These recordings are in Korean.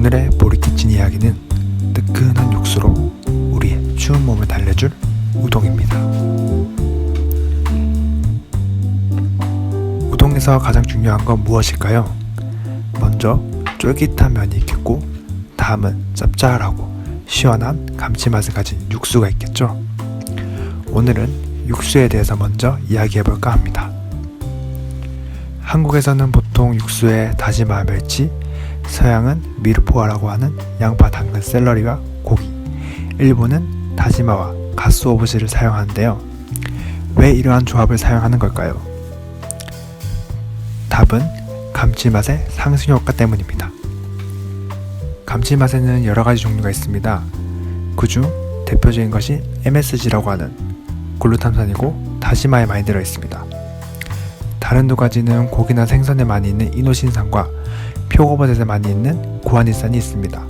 오늘의 보리키친 이야기는 뜨끈한 육수로 우리의 추운 몸을 달래줄 우동입니다. 우동에서 가장 중요한 건 무엇일까요? 먼저 쫄깃한 면이 있겠고 다음은 짭짤하고 시원한 감칠맛을 가진 육수가 있겠죠. 오늘은 육수에 대해서 먼저 이야기해 볼까 합니다. 한국에서는 보통 육수에 다시마 멸치, 서양은 미르포아라고 하는 양파, 당근, 샐러리와 고기, 일본은 다시마와 가스오부시를 사용하는데요. 왜 이러한 조합을 사용하는 걸까요? 답은 감칠맛의 상승 효과 때문입니다. 감칠맛에는 여러 가지 종류가 있습니다. 그중 대표적인 것이 MSG라고 하는 글루탐산이고 다시마에 많이 들어 있습니다. 다른 두 가지는 고기나 생선에 많이 있는 이노신산과 표고버섯에 많이 있는 구아니산이 있습니다.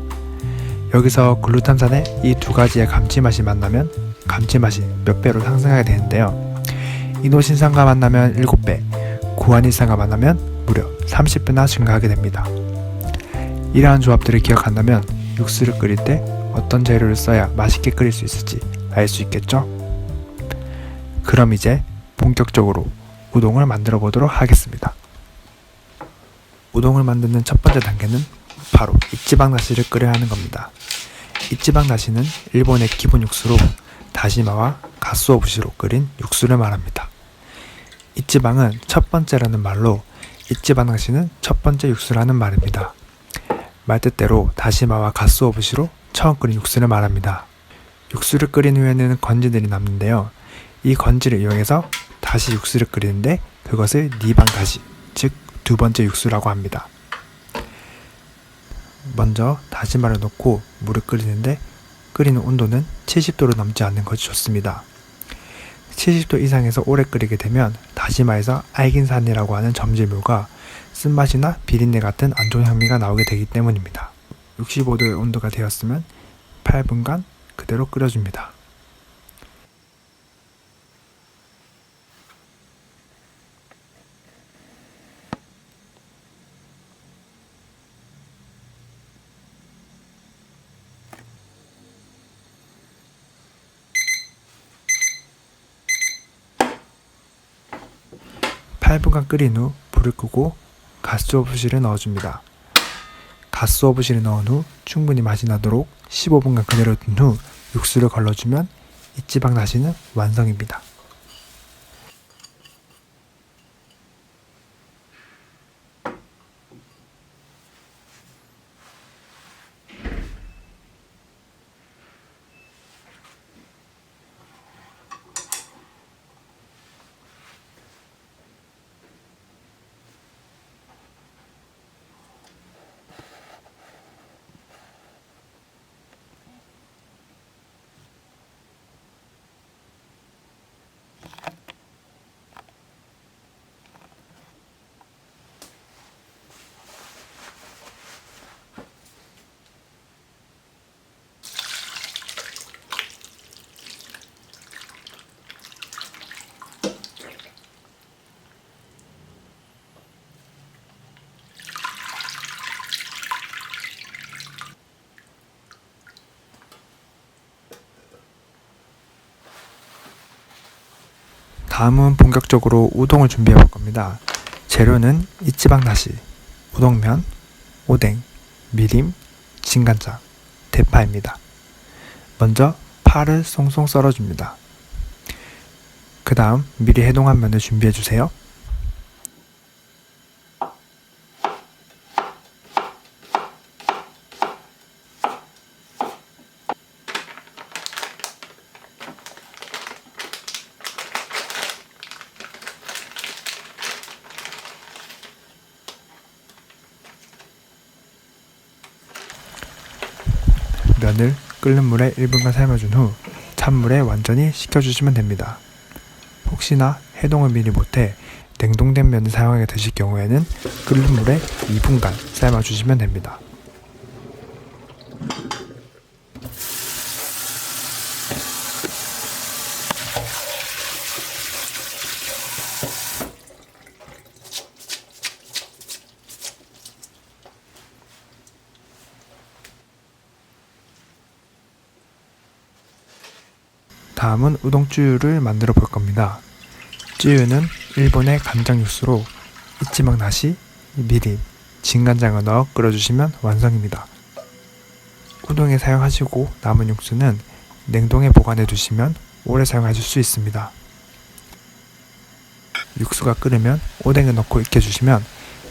여기서 글루탐산의 이 두 가지의 감칠맛이 만나면 감칠맛이 몇 배로 상승하게 되는데요. 이노신산과 만나면 7배, 구아니산과 만나면 무려 30배나 증가하게 됩니다. 이러한 조합들을 기억한다면 육수를 끓일 때 어떤 재료를 써야 맛있게 끓일 수 있을지 알 수 있겠죠? 그럼 이제 본격적으로 우동을 만들어 보도록 하겠습니다. 우동을 만드는 첫 번째 단계는 바로 이찌방 다시를 끓여야 하는 겁니다. 이찌방 다시는 일본의 기본 육수로 다시마와 가스오 부시로 끓인 육수를 말합니다. 이찌방은 첫 번째라는 말로 이찌방 다시는 첫 번째 육수라는 말입니다. 말 뜻대로 다시마와 가스오 부시로 처음 끓인 육수를 말합니다. 육수를 끓인 후에는 건지들이 남는데요. 이 건지를 이용해서 다시 육수를 끓이는데 그것을 니방 다시, 즉 두 번째 육수라고 합니다. 먼저 다시마를 넣고 물을 끓이는데 끓이는 온도는 70도로 넘지 않는 것이 좋습니다. 70도 이상에서 오래 끓이게 되면 다시마에서 알긴산이라고 하는 점질물과 쓴맛이나 비린내 같은 안 좋은 향미가 나오게 되기 때문입니다. 65도의 온도가 되었으면 8분간 그대로 끓여줍니다. 팔분간 끓인 후 불을 끄고 가스 오브실에 넣어줍니다. 가스 오브실에 넣은 후 충분히 맛이 나도록 15분간 그대로 둔 후 육수를 걸러주면 이찌방 다시는 완성입니다. 다음은 본격적으로 우동을 준비해 볼 겁니다. 재료는 이치방 다시, 우동면, 오뎅, 미림, 진간장, 대파입니다. 먼저 파를 송송 썰어줍니다. 그 다음 미리 해동한 면을 준비해 주세요. 면을 끓는 물에 1분간 삶아준 후 찬물에 완전히 식혀주시면 됩니다. 혹시나 해동을 미리 못해 냉동된 면을 사용하게 되실 경우에는 끓는 물에 2분간 삶아주시면 됩니다. 다음은 우동쭈유를 만들어 볼 겁니다. 쭈유는 일본의 간장 육수로 이치막 나시, 미림, 진간장을 넣어 끓여주시면 완성입니다. 우동에 사용하시고 남은 육수는 냉동에 보관해 두시면 오래 사용하실 수 있습니다. 육수가 끓으면 오뎅을 넣고 익혀주시면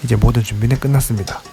이제 모든 준비는 끝났습니다.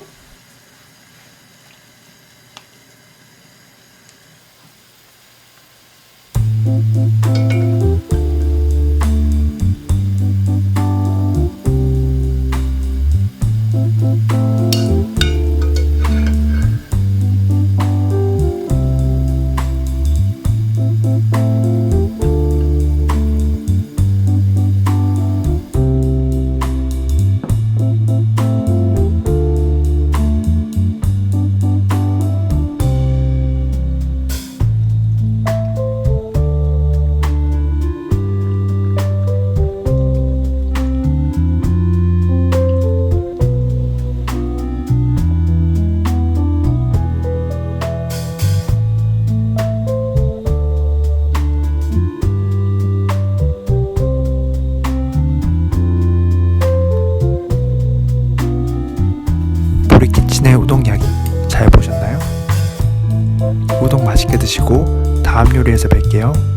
우동 맛있게 드시고 다음 요리에서 뵐게요.